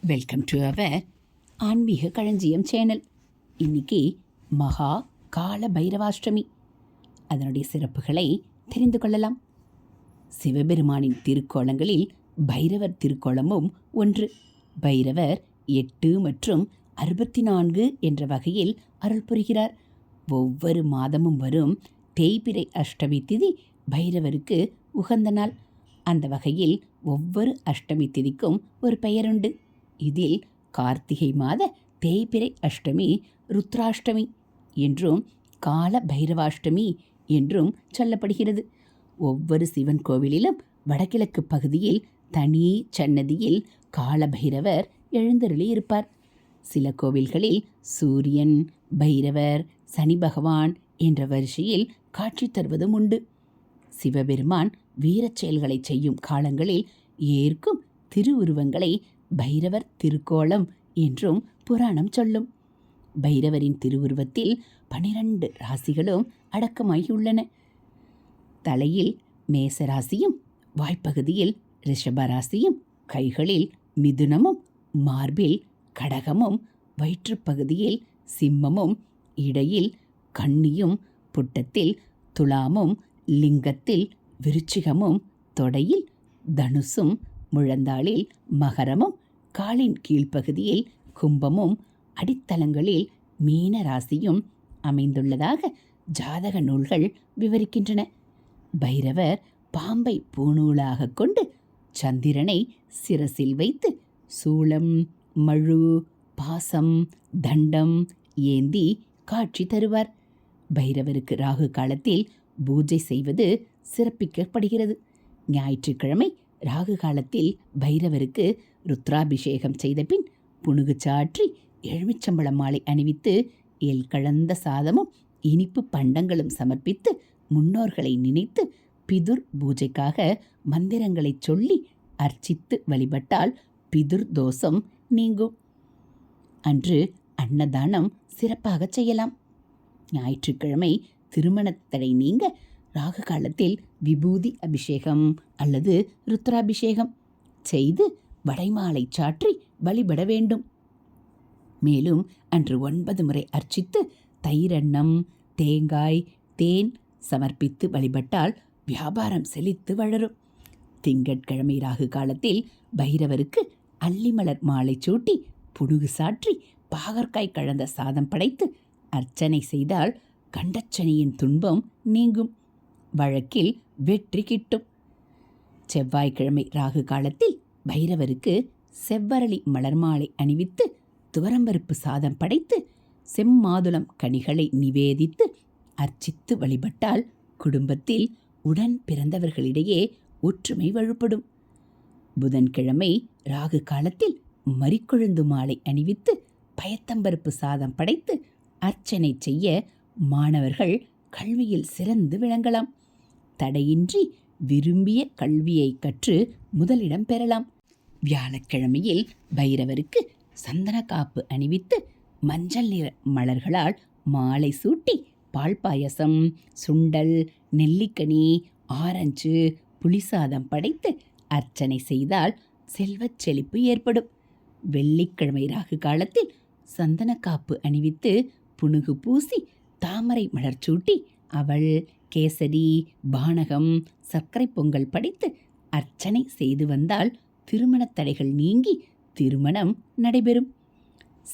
Welcome to our ஆன்மீக களஞ்சியம் channel. இன்னைக்கு மகா கால பைரவாஷ்டமி. அதனுடைய சிறப்புகளை தெரிந்து கொள்ளலாம். சிவபெருமானின் திருக்கோலங்களில் பைரவர் திருக்கோலமும் ஒன்று. பைரவர் எட்டு மற்றும் அறுபத்தி நான்கு என்ற வகையில் அருள் புரிகிறார். ஒவ்வொரு மாதமும் வரும் தேய்பிறை அஷ்டமி திதி பைரவருக்கு உகந்த நாள். அந்த வகையில் ஒவ்வொரு அஷ்டமி திதிக்கும் ஒரு பெயருண்டு. இதில் கார்த்திகை மாத தேய்பிறை அஷ்டமி ருத்ராஷ்டமி என்றும் கால பைரவாஷ்டமி என்றும் சொல்லப்படுகிறது. ஒவ்வொரு சிவன் கோவிலிலும் வடகிழக்கு பகுதியில் தனி சன்னதியில் கால பைரவர் எழுந்தருளி இருப்பார். சில கோவில்களில் சூரியன் பைரவர் சனி பகவான் என்ற வரிசையில் காட்சி தருவதும் உண்டு. சிவபெருமான் வீரச் செயல்களை செய்யும் காலங்களில் ஏற்கும் திருவுருவங்களை பைரவர் திருக்கோலம் என்றும் புராணம் சொல்லும். பைரவரின் திருவுருவத்தில் பனிரண்டு ராசிகளும் அடக்கமாகியுள்ளன. தலையில் மேசராசியும் வாய்ப்பகுதியில் ரிஷபராசியும் கைகளில் மிதுனமும் மார்பில் கடகமும் வயிற்றுப்பகுதியில் சிம்மமும் இடையில் கண்ணியும் புட்டத்தில் துலாமும் லிங்கத்தில் விருச்சிகமும் தொடையில் தனுசும் முழந்தாளில் மகரமும் காலின் கீழ்ப்பகுதியில் கும்பமும் அடித்தளங்களில் மீன ராசியும் அமைந்துள்ளதாக ஜாதக நூல்கள் விவரிக்கின்றன. பைரவர் பாம்பை பூநூலாக கொண்டு சந்திரனை சிரசில் வைத்து சூளம் மழு பாசம் தண்டம் ஏந்தி காட்சி தருவார். பைரவருக்கு ராகு காலத்தில் பூஜை செய்வது சிறப்பிக்கப்படுகிறது. ஞாயிற்றுக்கிழமை ராகு காலத்தில் பைரவருக்கு ருத்ராபிஷேகம் செய்த பின் புனுகு சாற்றி எலுமிச்சம்பழம் மாலை அணிவித்து எல் கலந்த சாதமும் இனிப்பு பண்டங்களும் சமர்ப்பித்து முன்னோர்களை நினைத்து பிதுர் பூஜைக்காக மந்திரங்களை சொல்லி அர்ச்சித்து வழிபட்டால் பிதுர் தோஷம் நீங்கும். அன்று அன்னதானம் சிறப்பாக செய்யலாம். ஞாயிற்றுக்கிழமை திருமணத்தடை நீங்க ராகு காலத்தில் விபூதி அபிஷேகம் அல்லது ருத்ராபிஷேகம் செய்து வடைமாலை சாற்றி வழிபட வேண்டும். மேலும் அன்று ஒன்பது முறை அர்ச்சித்து தயிரெண்ணம் தேங்காய் தேன் சமர்ப்பித்து வழிபட்டால் வியாபாரம் செழித்து வளரும். திங்கட்கிழமை ராகு காலத்தில் பைரவருக்கு அல்லிமலர் மாலை சூட்டி புடுகு சாற்றி பாகற்காய் கலந்த சாதம் படைத்து அர்ச்சனை செய்தால் கண்டச்சனியின் துன்பம் நீங்கும். வழக்கில் வெற்றி கிட்டும். செவ்வாய்க்கிழமை ராகு காலத்தில் பைரவருக்கு செவ்வரளி மலர் மாலை அணிவித்து துவரம்பருப்பு சாதம் படைத்து செம்மாதுளம் கனிகளை நிவேதித்து அர்ச்சித்து வழிபட்டால் குடும்பத்தில் உடன் பிறந்தவர்களிடையே ஒற்றுமை வலுப்படும். புதன்கிழமை ராகு காலத்தில் மறிக்கொழுந்து மாலை அணிவித்து பயத்தம்பருப்பு சாதம் படைத்து அர்ச்சனை செய்ய மாணவர்கள் கல்வியில் சிறந்து விளங்கலாம். தடையின்றி விரும்பிய கல்வியை கற்று முதலிடம் பெறலாம். வியாழக்கிழமையில் பைரவருக்கு சந்தன காப்பு அணிவித்து மஞ்சள் நிற மலர்களால் மாலை சூட்டி பால் பாயசம் சுண்டல் நெல்லிக்கனி ஆரஞ்சு புளிசாதம் படைத்து அர்ச்சனை செய்தால் செல்வச் செழிப்பு ஏற்படும். வெள்ளிக்கிழமை ராகு காலத்தில் சந்தனக்காப்பு அணிவித்து புனுகு பூசி தாமரை மலர் சூட்டி அவள் கேசரி பானகம் சர்க்கரை பொங்கல் படைத்து அர்ச்சனை செய்து வந்தால் திருமணத் தடைகள் நீங்கி திருமணம் நடைபெறும்.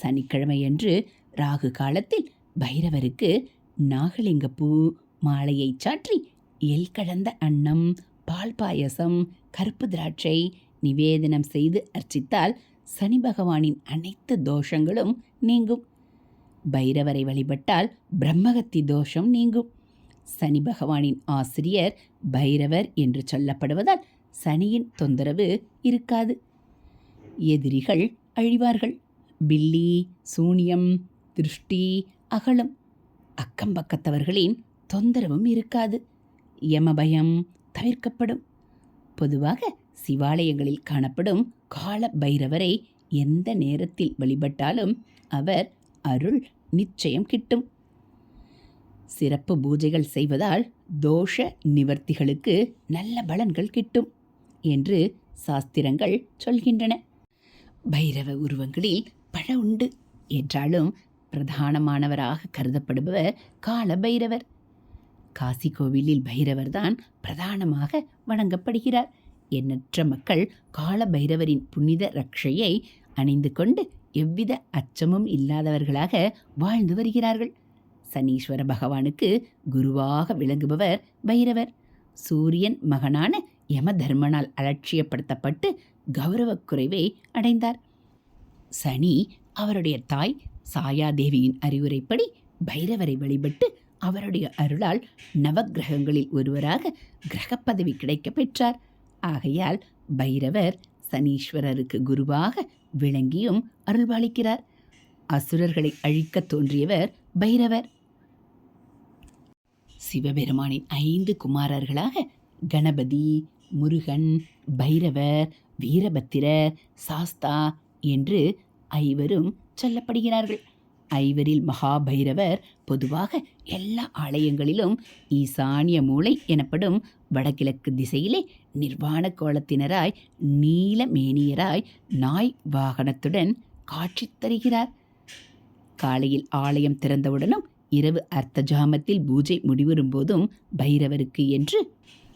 சனிக்கிழமையன்று ராகு காலத்தில் பைரவருக்கு நாகலிங்க பூ மாலையை சாற்றி எல் கலந்த அன்னம் பால் பாயசம் கருப்பு திராட்சை நிவேதனம் செய்து அர்ச்சித்தால் சனி பகவானின் அனைத்து தோஷங்களும் நீங்கும். பைரவரை வழிபட்டால் பிரம்மகத்தி தோஷம் நீங்கும். சனி பகவானின் ஆசிரியர் பைரவர் என்று சொல்லப்படுவதால் சனியின் தொந்தரவு இருக்காது. எதிரிகள் அழிவார்கள். பில்லி சூனியம் திருஷ்டி அகலம் அக்கம் பக்கத்தவர்களின் தொந்தரவும் இருக்காது. யமபயம் தவிர்க்கப்படும். பொதுவாக சிவாலயங்களில் காணப்படும் கால பைரவரை எந்த நேரத்தில் வழிபட்டாலும் அவர் அருள் நிச்சயம் கிட்டும். சிறப்பு பூஜைகள் செய்வதால் தோஷ நிவர்த்திகளுக்கு நல்ல பலன்கள் கிட்டும் என்று சாஸ்திரங்கள் சொல்கின்றன. பைரவ உருவங்களில் பழ உண்டு. என்றாலும் பிரதானமானவராக கருதப்படுபவர் கால பைரவர் காசி கோவிலில் பைரவர் தான் பிரதானமாக வணங்கப்படுகிறார். எண்ணற்ற மக்கள் கால பைரவரின் புனித ரக்ஷையை அணிந்து கொண்டு எவ்வித அச்சமும் இல்லாதவர்களாக வாழ்ந்து வருகிறார்கள். சனீஸ்வர பகவானுக்கு குருவாக விளங்குபவர் பைரவர். சூரியன் மகனான யம தர்மனால் அலட்சியப்படுத்தப்பட்டு கௌரவக் குறைவை அடைந்தார். சனி அவருடைய தாய் சாயாதேவியின் அறிவுரைப்படி பைரவரை வழிபட்டு அவருடைய அருளால் நவக்கிரகங்களில் ஒருவராக கிரகப்பதவி கிடைக்க கிடைக்கப் பெற்றார். ஆகையால் பைரவர் சனீஸ்வரருக்கு குருவாக விளங்கியும் அருள்பாலிக்கிறார். அசுரர்களை அழிக்கத் தோன்றியவர் பைரவர். சிவபெருமானின் ஐந்து குமாரர்களாக கணபதி முருகன் பைரவர் வீரபத்திரர் சாஸ்தா என்று ஐவரும் சொல்லப்படுகிறார்கள். ஐவரில் மகாபைரவர் பொதுவாக எல்லா ஆலயங்களிலும் ஈசானிய மூளை எனப்படும் வடகிழக்கு திசையிலே நிர்வாண கோலத்தினராய் நீல மேனியராய் நாய் வாகனத்துடன் காட்சி தருகிறார். காலையில் ஆலயம் திறந்தவுடனும் இரவு அர்த்த ஜாமத்தில் பூஜை முடிவரும் போதும் பைரவருக்கு என்று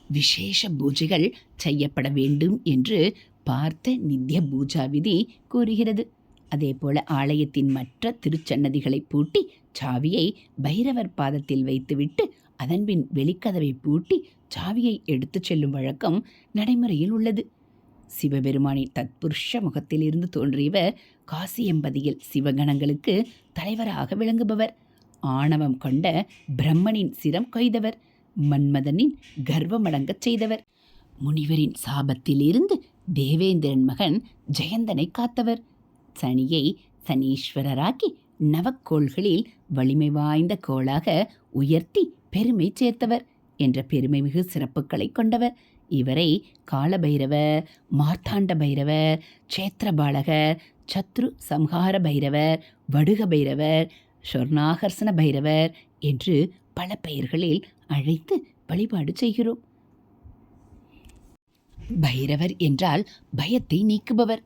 விசேஷ பூஜைகள் செய்யப்பட வேண்டும் என்று பார்த்த நித்ய பூஜா விதி கூறுகிறது. அதேபோல ஆலயத்தின் மற்ற திருச்சன்னதிகளை பூட்டி சாவியை பைரவர் பாதத்தில் வைத்துவிட்டு அதன்பின் வெளிக்கதவை பூட்டி சாவியை எடுத்துச் செல்லும் வழக்கம் நடைமுறையில் உள்ளது. சிவபெருமானின் தத்புருஷ முகத்திலிருந்து தோன்றியவர் காசியம்பதியில் சிவகணங்களுக்கு தலைவராக விளங்குபவர். ஆணவம் கொண்ட பிரம்மனின் சிரம் கொய்தவர் மன்மதனின் கர்வமடங்கச் செய்தவர். முனிவரின் சாபத்திலிருந்து தேவேந்திரன் மகன் ஜெயந்தனை காத்தவர். சனியை சனீஸ்வரராக்கி நவக்கோள்களில் வலிமை வாய்ந்த கோளாக உயர்த்தி பெருமை சேர்த்தவர் என்ற பெருமை மிகு சிறப்புகளை கொண்டவர். இவரை காலபைரவர் மார்த்தாண்ட பைரவர் சேத்திரபாலகர் சத்ரு சம்ஹார பைரவர் வடுக பைரவர் ஸ்வர்ணாகர்ஷன பைரவர் என்று பல பெயர்களில் அழைத்து வழிபாடு செய்கிறோம். பைரவர் என்றால் பயத்தை நீக்குபவர்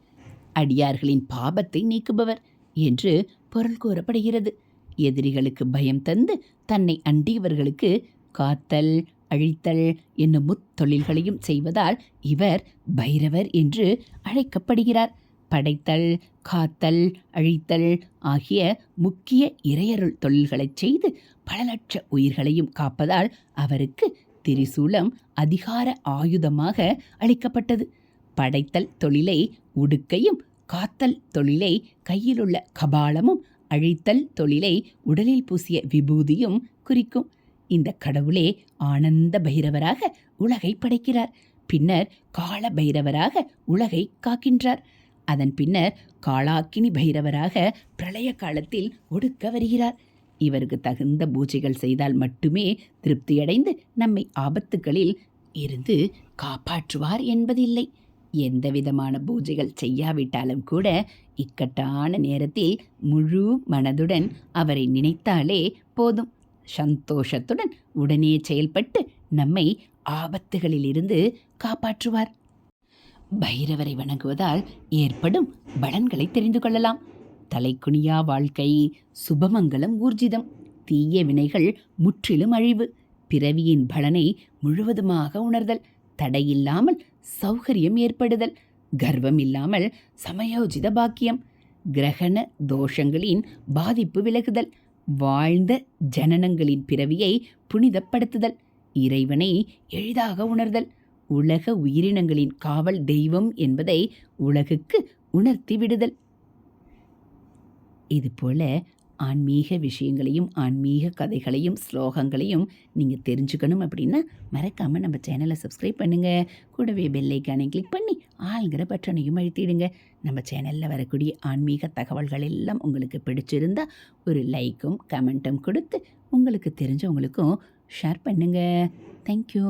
அடியார்களின் பாபத்தை நீக்குபவர் என்று பொருள் கூறப்படுகிறது. எதிரிகளுக்கு பயம் தந்து தன்னை அண்டியவர்களுக்கு காத்தல் அழித்தல் என்னும் முத்தொழில்களையும் செய்வதால் இவர் பைரவர் என்று அழைக்கப்படுகிறார். படைத்தல் காத்தல் அழித்தல் ஆகிய முக்கிய இறையருள் தொழில்களைச் செய்து பல லட்ச உயிர்களையும் காப்பதால் அவருக்கு திரிசூலம் அதிகார ஆயுதமாக அளிக்கப்பட்டது. படைத்தல் தொழிலை உடுக்கையும் காத்தல் தொழிலை கையிலுள்ள கபாலமும் அழித்தல் தொழிலை உடலில் பூசிய விபூதியும் குறிக்கும். இந்த கடவுளே ஆனந்த பைரவராக உலகை படைக்கிறார். பின்னர் கால பைரவராக உலகை காக்கின்றார். அதன் பின்னர் காளாக்கினி பைரவராக பிரளய காலத்தில் ஒடுக்க வருகிறார். இவருக்கு தகுந்த பூஜைகள் செய்தால் மட்டுமே திருப்தியடைந்து நம்மை ஆபத்துகளில் இருந்து காப்பாற்றுவார் என்பதில்லை. எந்த விதமான பூஜைகள் செய்யாவிட்டாலும் கூட இக்கட்டான நேரத்தில் முழு மனதுடன் அவரை நினைத்தாலே போதும். சந்தோஷத்துடன் உடனே செயல்பட்டு நம்மை ஆபத்துகளிலிருந்து காப்பாற்றுவார். பைரவரை வணங்குவதால் ஏற்படும் பலன்களை தெரிந்து கொள்ளலாம். தலைக்குனியா வாழ்க்கை சுபமங்கலம் ஊர்ஜிதம் தீய வினைகள் முற்றிலும் அழிவு பிறவியின் பலனை முழுவதுமாக உணர்தல் தடையில்லாமல் சௌகரியம் ஏற்படுதல் கர்வம் இல்லாமல் சமயோஜித பாக்கியம் கிரகண தோஷங்களின் பாதிப்பு விலகுதல் வாழ்ந்த ஜனனங்களின் பிறவியை புனிதப்படுத்துதல் இறைவனை எளிதாக உணர்தல். உலக உயிரினங்களின் காவல் தெய்வம் என்பதை உலகுக்கு உணர்த்தி விடுதல். இதுபோல ஆன்மீக விஷயங்களையும் ஆன்மீக கதைகளையும் ஸ்லோகங்களையும் நீங்கள் தெரிஞ்சுக்கணும் அப்படின்னா மறக்காமல் நம்ம சேனலை சப்ஸ்கிரைப் பண்ணுங்கள் கூடவே பெல்லைக்கானை கிளிக் பண்ணி ஆள்கிற பட்டனையும் அழுத்திடுங்க. நம்ம சேனலில் வரக்கூடிய ஆன்மீக தகவல்கள் எல்லாம் உங்களுக்கு பிடிச்சிருந்தா ஒரு லைக்கும் கமெண்ட்டும் கொடுத்து உங்களுக்கு தெரிஞ்சவங்களுக்கும் ஷேர் பண்ணுங்கள் தேங்க்யூ